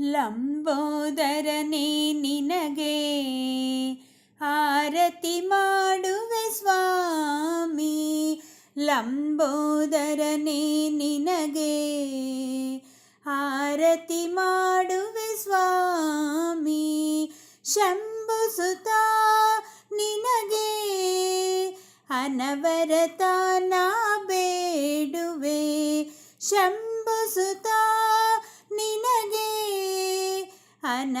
ಲಂಬೋದರನೇ ನಿನಗೆ ಆರತಿ ಮಾಡುವೆ ಸ್ವಾಮಿ, ಲಂಬೋದರನೇ ನಿನಗೆ ಆರತಿ ಮಾಡುವೆ ಸ್ವಾಮಿ ಶಂಭುಸುತ ನಿನಗೆ ಅನವರತ ನಾ ಬೇಡುವೆ ಶಂಭುಸುತ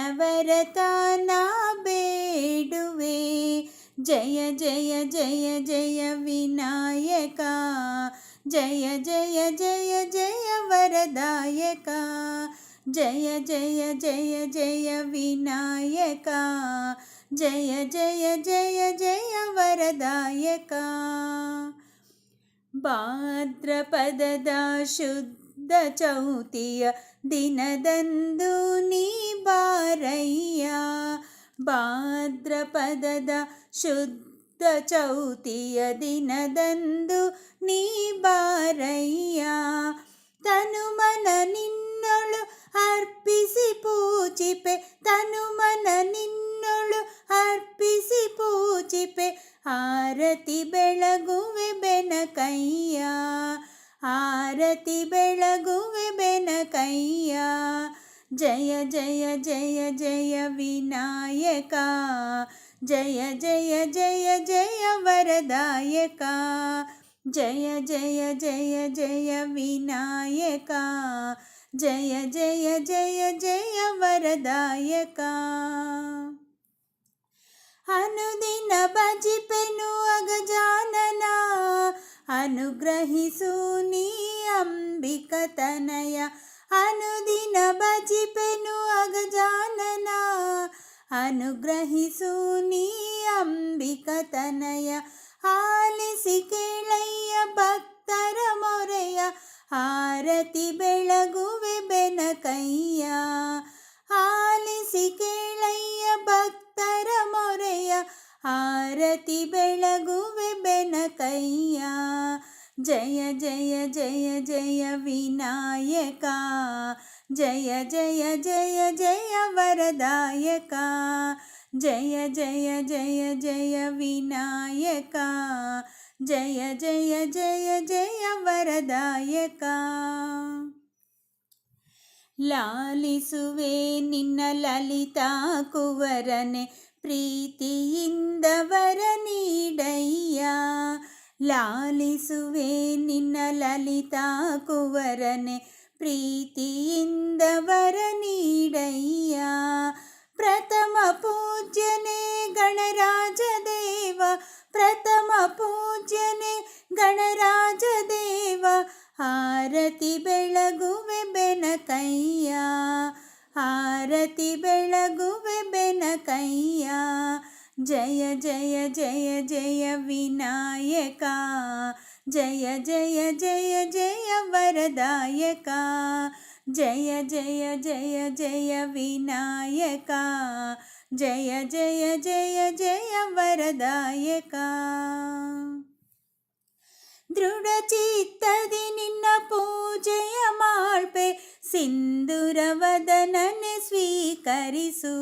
ಅನವರತ ನಾ ಬೇಡುವೆ ಜಯ ಜಯ ಜಯ ಜಯ ವಿನಾಯಕ ಜಯ ಜಯ ಜಯ ಜಯ ವರದಾಯಕ ಜಯ ಜಯ ಜಯ ಜಯ ವಿನಾಯಕ ಜಯ ಜಯ ಜಯ ಜಯ ವರದಾಯಕ ಭಾದ್ರಪದದ ಶುದ್ಧ ಚೌತಿಯ ದಿನದಂದು ನೀ ಬಾರಯ್ಯ ಭಾದ್ರಪದದ ಶುದ್ಧ ಚೌತಿಯ ದಿನದಂದು ನೀ ಬಾರಯ್ಯ ತನುಮನ ನಿನ್ನೊಳು ಅರ್ಪಿಸಿ ಆರತಿ ಬೆಳಗುವೆ ಬೆನಕಯ್ಯ ಜಯ ಜಯ ಜಯ ಜಯ ವಿನಾಯಕ ಜಯ ಜಯ ಜಯ ಜಯ ವರದಾಯಕ ಜಯ ಜಯ ಜಯ ಜಯ ವಿನಾಯಕ ಜಯ ಜಯ ಜಯ ಜಯ ವರದಾಯಕ ಅನುದಿನ ಭಜಿಪೆನು ಅಗಜಾನನ, ಅನುಗ್ರಹಿಸು ನೀ ಅಂಬಿಕತನಯ ಅನುದಿನ ಭಜಿಪೆನು ಅಗಜಾನನ, ಅನುಗ್ರಹಿಸು ನೀ ಅಂಬಿಕತನಯ ಆಲಿಸಿ ಕೇಳಯ್ಯ ಭಕ್ತರ ಮೊರೆಯ, ಆರತಿ ಬೆಳಗುವೆ ಆರತಿ ಬೆಳಗುವೆ ಬೆನಕಯ್ಯ ಜಯ ಜಯ ಜಯ ಜಯ ವಿನಾಯಕ ಜಯ ಜಯ ಜಯ ಜಯ ವರದಾಯಕ ಜಯ ಜಯ ಜಯ ಜಯ ವಿನಾಯಕ ಜಯ ಜಯ ಜಯ ಜಯ ವರದಾಯಕ ಲಾಲಿಸುವೆ ನಿನ್ನ ಲಲಿತಾ ಕುವರನೆ ಪ್ರೀತಿಯಿಂದ ವರ ನೀಡಯ್ಯ, ಲಾಲಿಸುವೆ ನಿನ್ನ ಲಲಿತಾ ಕುವರನೆ. ಪ್ರೀತಿಯಿಂದ ವರ ನೀಡಯ್ಯ, ಪ್ರಥಮ ಪೂಜ್ಯನೇ ಗಣರಾಜ ದೇವ, ಪ್ರಥಮ ಪೂಜ್ಯನೇ ಗಣರಾಜ ದೇವ. ಆರತಿ ಬೆಳಗುವೆ ಬೆನಕಯ್ಯ ಆರತಿ ಬೆನಕಯ್ಯ ಜಯ ಜಯ ಜಯ ಜಯ ವಿನಾಯಕ ಜಯ ಜಯ ಜಯ ಜಯ ವರದಾಯಕ ಜಯ ಜಯ ಜಯ ಜಯ ವಿನಾಯಕ ಜಯ ಜಯ ಜಯ ಜಯ ವರದಾಯಕ ದೃಢ ಚಿತ್ತದಿ ನಿನ್ನ ಪೂಜೆಯ ಮಾಳ್ಪೆ ಸಿಂಧುರವದನನೆ ಸ್ವೀಕರಿಸು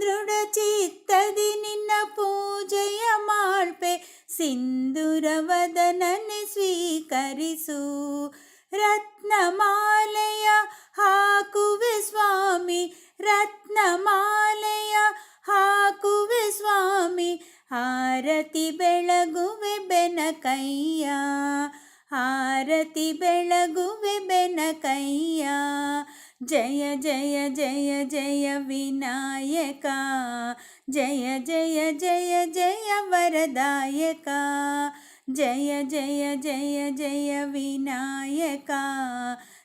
ದೃಢ ಚಿತ್ತದಿ ನಿನ್ನ ಪೂಜೆಯ ಮಾಳ್ಪೆ ಸಿಂಧುರವದನನೆ ಸ್ವೀಕರಿಸು. ರತ್ನಮಾಲೆಯ ಹಾಕುವೆ ಸ್ವಾಮಿ, ರತ್ನಮಾಲೆಯ ಹಾಕುವೆ ಸ್ವಾಮಿ ಆರತಿ ಬೆಳಗುವೆ ಬೆನಕಯ್ಯ ಆರತಿ ಬೆಳಗುವೆ ಬೆನಕಯ್ಯ. ಜಯ ಜಯ ಜಯ ಜಯ ವಿನಾಯಕ ಜಯ ಜಯ ಜಯ ಜಯ ವರದಾಯಕ ಜಯ ಜಯ ಜಯ ಜಯ ವಿನಾಯಕ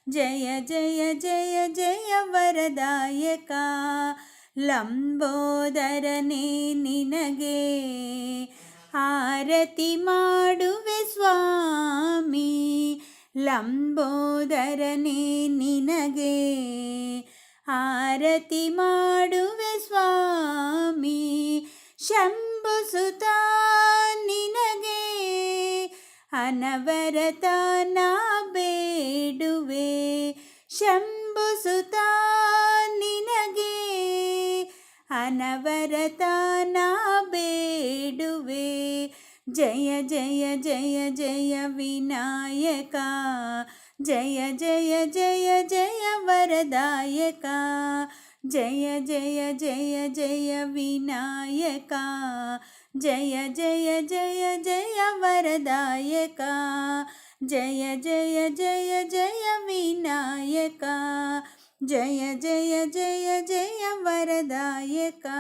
ಜಯ ಜಯ ಜಯ ಜಯ ವರದಾಯಕ ಲಂಬೋದರನೇ ನಿನಗೆ ಆರತಿ ಮಾಡುವೆ ಸ್ವಾಮಿ ಲಂಬೋದರನೇ ನಿನಗೆ ಆರತಿ ಮಾಡುವೆ ಸ್ವಾಮಿ. ಶಂಭುಸುತ ನಿನಗೆ ಅನವರತ ನಾ ಬೇಡುವೆ. ಶಂಭುಸುತ ಅನವರತನ ಬೇಡುವೆ. जय जय जय जय विनायका जय जय जय जय वरदायका जय जय जय जय विनायका जय जय जय जय वरदायका जय जय जय जय विनायका जय जय जय जय वरदायका